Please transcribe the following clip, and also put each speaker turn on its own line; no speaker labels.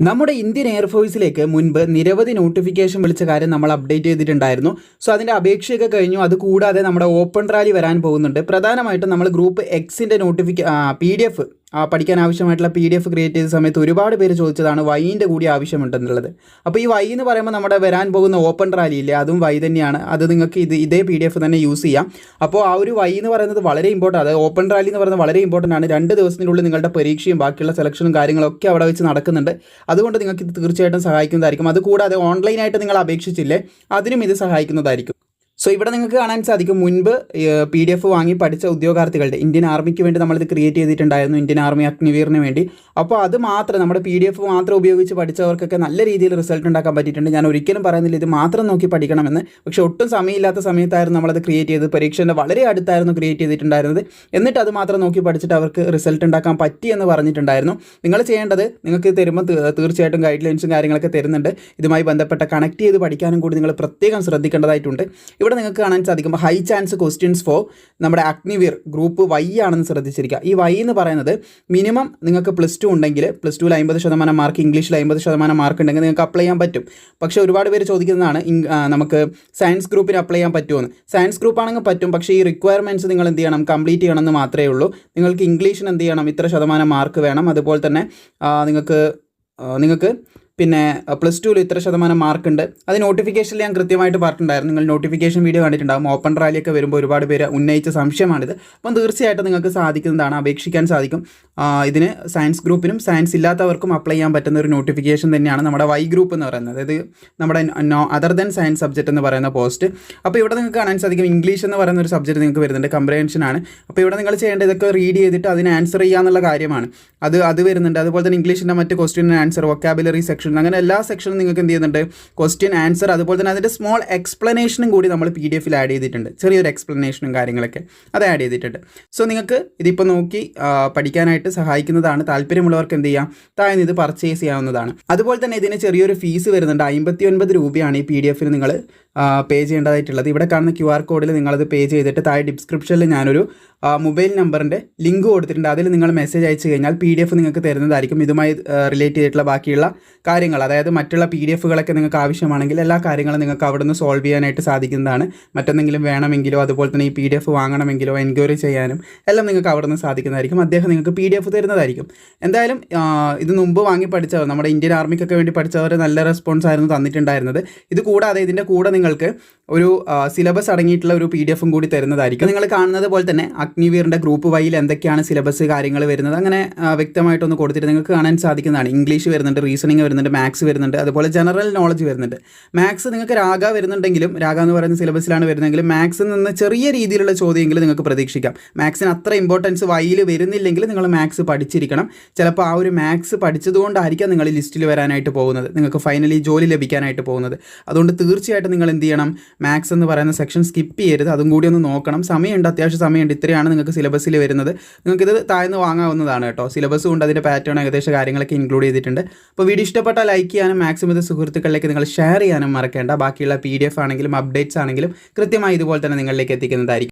നമ്മുടെ ഇന്ത്യൻ എയർഫോഴ്സിലേക്ക് മുൻപ് നിരവധി നോട്ടിഫിക്കേഷൻ വിളിച്ച കാര്യം നമ്മൾ അപ്ഡേറ്റ് ചെയ്തിട്ടുണ്ടായിരുന്നു. സോ അതിന്റെ അപേക്ഷയൊക്കെ കഴിഞ്ഞു. അത് കൂടാതെ നമ്മുടെ ഓപ്പൺ റാലി വരാൻ പോകുന്നുണ്ട്. പ്രധാനമായിട്ടും നമ്മൾ ഗ്രൂപ്പ് എക്സിന്റെ നോട്ടിഫിക്ക പി ഡി എഫ് പഠിക്കാൻ ആവശ്യമായിട്ടുള്ള പി ഡി എഫ് ക്രിയേറ്റ് ചെയ്ത സമയത്ത് ഒരുപാട് പേര് ചോദിച്ചതാണ് വൈന്റെ കൂടി ആവശ്യമുണ്ടെന്നുള്ളത്. അപ്പോൾ ഈ വൈ എന്ന് പറയുമ്പോൾ നമ്മുടെ വരാൻ പോകുന്ന ഓപ്പൺ റാലി ഇല്ലേ അതും വൈ തന്നെയാണ്. അത് നിങ്ങൾക്ക് ഇത് ഇതേ പി ഡി എഫ് തന്നെ യൂസ് ചെയ്യാം. അപ്പോൾ ആ ഒരു വൈ എന്ന് പറയുന്നത് വളരെ ഇമ്പോർട്ടന്റ് അതായത് ഓപ്പൺ റാലി എന്ന് പറയുന്നത് വളരെ ഇമ്പോർട്ടന്റ് ആണ്. രണ്ട് ദിവസത്തിനുള്ളിൽ നിങ്ങളുടെ പരീക്ഷയും ബാക്കിയുള്ള സെലക്ഷനും കാര്യങ്ങളൊക്കെ അവിടെ വെച്ച് നടക്കുന്നുണ്ട്. അതുകൊണ്ട് നിങ്ങൾക്ക് ഇത് തീർച്ചയായിട്ടും സഹായിക്കുന്നതായിരിക്കും. അതുകൂടാതെ ഓൺലൈനായിട്ട് നിങ്ങൾ അപേക്ഷിച്ചില്ലേ അതിനും ഇത് സഹായിക്കുന്നതായിരിക്കും. സോ ഇവിടെ നിങ്ങൾക്ക് കാണാൻ സാധിക്കും. മുൻപ് പി ഡി എഫ് വാങ്ങി പഠിച്ച ഉദ്യോഗാർത്ഥികളുടെ ഇന്ത്യൻ ആർമിക്ക് വേണ്ടി നമ്മളിത് ക്രിയേറ്റ് ചെയ്തിട്ടുണ്ടായിരുന്നു ഇന്ത്യൻ ആർമി അഗ്നിവീറിന് വേണ്ടി. അപ്പോൾ അത് മാത്രം നമ്മുടെ പി ഡി എഫ് മാത്രം ഉപയോഗിച്ച് പഠിച്ചവർക്കൊക്കെ നല്ല രീതിയിൽ റിസൾട്ട് ഉണ്ടാക്കാൻ പറ്റിയിട്ടുണ്ട്. ഞാൻ ഒരിക്കലും പറയുന്നില്ല ഇത് മാത്രം നോക്കി പഠിക്കണമെന്ന്. പക്ഷേ ഒട്ടും സമയമില്ലാത്ത സമയത്തായിരുന്നു നമ്മളത് ക്രിയേറ്റ് ചെയ്ത് പരീക്ഷേന്റെ വളരെ അടുത്തായിരുന്നു ക്രിയേറ്റ് ചെയ്തിട്ടുണ്ടായിരുന്നത്. എന്നിട്ട് അത് മാത്രം നോക്കി പഠിച്ചിട്ട് അവർക്ക് റിസൾട്ട് ഉണ്ടാക്കാൻ പറ്റി എന്ന് പറഞ്ഞിട്ടുണ്ടായിരുന്നു. നിങ്ങൾ ചെയ്യേണ്ടത് നിങ്ങൾക്ക് തരുമ്പോൾ തീർച്ചയായിട്ടും ഗൈഡ് ലൈൻസും കാര്യങ്ങളൊക്കെ തരുന്നുണ്ട്. ഇതുമായി ബന്ധപ്പെട്ട കണക്ട് ചെയ്ത് പഠിക്കാനും കൂടി നിങ്ങൾ പ്രത്യേകം ശ്രദ്ധിക്കേണ്ടതായിട്ടുണ്ട്. ഇവിടെ നിങ്ങൾക്ക് കാണാൻ സാധിക്കും ഹൈ ചാൻസ് ക്വസ്റ്റ്യൻസ് ഫോർ നമ്മുടെ അഗ്നിവീർ ഗ്രൂപ്പ് വൈ ആണെന്ന് ശ്രദ്ധിച്ചിരിക്കുക. ഈ വൈ എന്ന് പറയുന്നത് മിനിമം നിങ്ങൾക്ക് പ്ലസ് ടു ഉണ്ടെങ്കിൽ പ്ലസ് ടുവിൽ അമ്പത് ശതമാനം മാർക്ക് ഇംഗ്ലീഷിൽ അമ്പത് ശതമാനം മാർക്ക് ഉണ്ടെങ്കിൽ നിങ്ങൾക്ക് അപ്ലൈ ചെയ്യാൻ പറ്റും. പക്ഷേ ഒരുപാട് പേര് ചോദിക്കുന്നതാണ് നമുക്ക് സയൻസ് ഗ്രൂപ്പിന് അപ്ലൈ ചെയ്യാൻ പറ്റുമെന്ന് സയൻസ് ഗ്രൂപ്പ് ആണെങ്കിൽ പറ്റും പക്ഷേ ഈ റിക്വയർമെന്റ്സ് നിങ്ങൾ എന്ത് ചെയ്യണം കംപ്ലീറ്റ് ചെയ്യണമെന്ന് മാത്രമേ ഉള്ളൂ. നിങ്ങൾക്ക് ഇംഗ്ലീഷിന് എന്ത് ചെയ്യണം ഇത്ര ശതമാനം മാർക്ക് വേണം. അതുപോലെ തന്നെ നിങ്ങൾക്ക് നിങ്ങൾക്ക് പിന്നെ പ്ലസ് ടുവിൽ ഇത്ര ശതമാനം മാർക്കുണ്ട്. അത് നോട്ടിഫിക്കേഷനിൽ ഞാൻ കൃത്യമായിട്ട് പറഞ്ഞിട്ടുണ്ടായിരുന്നു. നിങ്ങൾ നോട്ടിഫിക്കേഷൻ വീഡിയോ കണ്ടിട്ടുണ്ടാകും ഓപ്പൺ റാലിയൊക്കെ വരുമ്പോൾ ഒരുപാട് പേര് ഉന്നയിച്ച സംശയമാണിത്. അപ്പം തീർച്ചയായിട്ടും നിങ്ങൾക്ക് സാധിക്കുന്നതാണ് അപേക്ഷിക്കാൻ സാധിക്കും. ഇതിന് സയൻസ് ഗ്രൂപ്പിനും സയൻസ് ഇല്ലാത്തവർക്കും അപ്ലൈ ചെയ്യാൻ പറ്റുന്ന ഒരു നോട്ടിഫിക്കേഷൻ തന്നെയാണ് നമ്മുടെ വൈ ഗ്രൂപ്പ് എന്ന് പറയുന്നത്. അതായത് നമ്മുടെ no other than science subject എന്ന് പറയുന്ന പോസ്റ്റ് അപ്പോൾ ഇവിടെ നിങ്ങൾക്ക് കാണാൻ സാധിക്കും ഇംഗ്ലീഷ് എന്ന് പറയുന്ന ഒരു സബ്ജക്റ്റ് നിങ്ങൾക്ക് വരുന്നുണ്ട്. കംപ്രഹെൻഷൻ ആണ്. അപ്പോൾ ഇവിടെ നിങ്ങൾ ചെയ്യേണ്ട ഇതൊക്കെ റീഡ് ചെയ്തിട്ട് അതിന് ആൻസർ ചെയ്യാന്നുള്ള കാര്യമാണ്. അത് അത് വരുന്നുണ്ട്. അതുപോലെ തന്നെ ഇംഗ്ലീഷിന്റെ മറ്റ് question answer vocabulary section section അങ്ങനെ എല്ലാ സെക്ഷനും നിങ്ങൾക്ക് എന്ത് ചെയ്യുന്നുണ്ട്? ക്വസ്റ്റ്യൻ ആൻസർ അതുപോലെ തന്നെ അതിന്റെ സ്മോൾ എക്സ്പ്ലനേഷനും കൂടി നമ്മൾ പി ഡി എഫിൽ ആഡ് ചെയ്തിട്ടുണ്ട്. ചെറിയൊരു എക്സ്പ്ലനേഷനും കാര്യങ്ങളൊക്കെ അത് ആഡ് ചെയ്തിട്ടുണ്ട്. സോ നിങ്ങൾക്ക് ഇതിപ്പോൾ നോക്കി പഠിക്കാനായിട്ട് സഹായിക്കുന്നതാണ്. താല്പര്യമുള്ളവർക്ക് എന്ത് ചെയ്യാം? താഴ്ന്ന് ഇത് പർച്ചേസ് ചെയ്യാവുന്നതാണ്. അതുപോലെ തന്നെ ഇതിന് ചെറിയൊരു ഫീസ് വരുന്നുണ്ട്. അമ്പത്തി ഒൻപത് രൂപയാണ് ഈ പി ഡി എഫിന് നിങ്ങൾ പേ ചെയ്യേണ്ടതായിട്ടുള്ളത്. ഇവിടെ കാണുന്ന ക്യു ആർ കോഡിൽ നിങ്ങളത് പേ ചെയ്തിട്ട് താഴെ ഡിസ്ക്രിപ്ഷനിൽ ഞാനൊരു മൊബൈൽ നമ്പറിന്റെ ലിങ്ക് കൊടുത്തിട്ടുണ്ട്. അതിൽ നിങ്ങൾ മെസ്സേജ് അയച്ചു കഴിഞ്ഞാൽ പി നിങ്ങൾക്ക് തരുന്നതായിരിക്കും. ഇതുമായി റിലേറ്റ് ചെയ്തിട്ടുള്ള ബാക്കിയുള്ള കാര്യങ്ങൾ അതായത് മറ്റുള്ള പി ഡി എഫുകളൊക്കെ നിങ്ങൾക്ക് ആവശ്യമാണെങ്കിൽ എല്ലാ കാര്യങ്ങളും നിങ്ങൾക്ക് അവിടെ നിന്ന് സോൾവ് ചെയ്യാനായിട്ട് സാധിക്കുന്നതാണ്. മറ്റെന്തെങ്കിലും വേണമെങ്കിലോ അതുപോലെ തന്നെ ഈ പി ഡി എഫ് വാങ്ങണമെങ്കിലോ എൻക്വയറി ചെയ്യാനും എല്ലാം നിങ്ങൾക്ക് അവിടെ നിന്ന് സാധിക്കുന്നതായിരിക്കും. അദ്ദേഹം നിങ്ങൾക്ക് പി ഡി എഫ് തരുന്നതായിരിക്കും. എന്തായാലും ഇത് മുമ്പ് വാങ്ങി പഠിച്ചവർ നമ്മുടെ ഇന്ത്യൻ ആർമിക്കൊക്കെ വേണ്ടി പഠിച്ചവർ നല്ല റെസ്പോൺസ് ആയിരുന്നു തന്നിട്ടുണ്ടായിരുന്നത്. ഇത് കൂടാതെ ഇതിന്റെ കൂടെ നിങ്ങൾക്ക് ഒരു സിലബസ് അടങ്ങിയിട്ടുള്ള ഒരു പി ഡി എഫും കൂടി തരുന്നതായിരിക്കും. നിങ്ങൾ കാണുന്നത് പോലെ തന്നെ അഗ്നിവീറിന്റെ ഗ്രൂപ്പ് വൈയിൽ എന്തൊക്കെയാണ് സിലബസ് കാര്യങ്ങൾ വരുന്നത്? അങ്ങനെ വ്യക്തമായിട്ടൊന്ന് കൊടുത്തിട്ട് നിങ്ങൾക്ക് കാണാൻ സാധിക്കുന്നതാണ്. ഇംഗ്ലീഷ് വരുന്നുണ്ട് റീസണിങ് വരുന്നുണ്ട് മാത്സ് വരുന്നുണ്ട് അതുപോലെ ജനറൽ നോളജ് വരുന്നുണ്ട്. മാത്സ് നിങ്ങൾക്ക് രാഗ വരുന്നുണ്ടെങ്കിലും രാഗ എന്ന് പറയുന്ന സിലബസിലാണ് വരുന്നതെങ്കിലും മാത്സിൽ നിന്ന് ചെറിയ രീതിയിലുള്ള ചോദ്യമെങ്കിലും നിങ്ങൾക്ക് പ്രതീക്ഷിക്കാം. മാത്സിന് അത്ര ഇമ്പോർട്ടൻസ് വൈയിൽ വരുന്നില്ലെങ്കിൽ നിങ്ങൾ മാത്സ് പഠിച്ചിരിക്കണം. ചിലപ്പോൾ ആ ഒരു മാത്സ് പഠിച്ചതുകൊണ്ടായിരിക്കാം നിങ്ങൾ ലിസ്റ്റിൽ വരാനായിട്ട് പോകുന്നത്. നിങ്ങൾക്ക് ഫൈനലി ജോലി ലഭിക്കാനായിട്ട് പോകുന്നത്. അതുകൊണ്ട് തീർച്ചയായിട്ടും നിങ്ങൾ എന്ത് ചെയ്യണം? മാത്സ് എന്ന് പറയുന്ന സെക്ഷൻ സ്കിപ്പ് ചെയ്യരുത്. അതും കൂടി ഒന്ന് നോക്കണം. സമയമുണ്ട് അത്യാവശ്യം സമയമുണ്ട്. ഇത്രയാണ് നിങ്ങൾക്ക് സിലബസിൽ വരുന്നത്. നിങ്ങൾക്കിത് താഴ്ന്ന് വാങ്ങാവുന്നതാണ് കേട്ടോ. സിലബസും ഉണ്ട് അതിന്റെ പാറ്റേൺ ഏകദേശം കാര്യങ്ങളൊക്കെ ഇൻക്ലൂഡ് ചെയ്തിട്ടുണ്ട്. അപ്പോൾ വീഡിയോ ഇഷ്ടപ്പെട്ടാൽ ലൈക്ക് ചെയ്യാനും മാക്സിമം ഇത് സുഹൃത്തുക്കളിലേക്ക് നിങ്ങൾ ഷെയർ ചെയ്യാനും മറക്കേണ്ട. ബാക്കിയുള്ള പി ആണെങ്കിലും അപ്ഡേറ്റ്സ് ആണെങ്കിലും കൃത്യമായി ഇതുപോലെ തന്നെ നിങ്ങളിലേക്ക് എത്തിക്കുന്നതായിരിക്കും.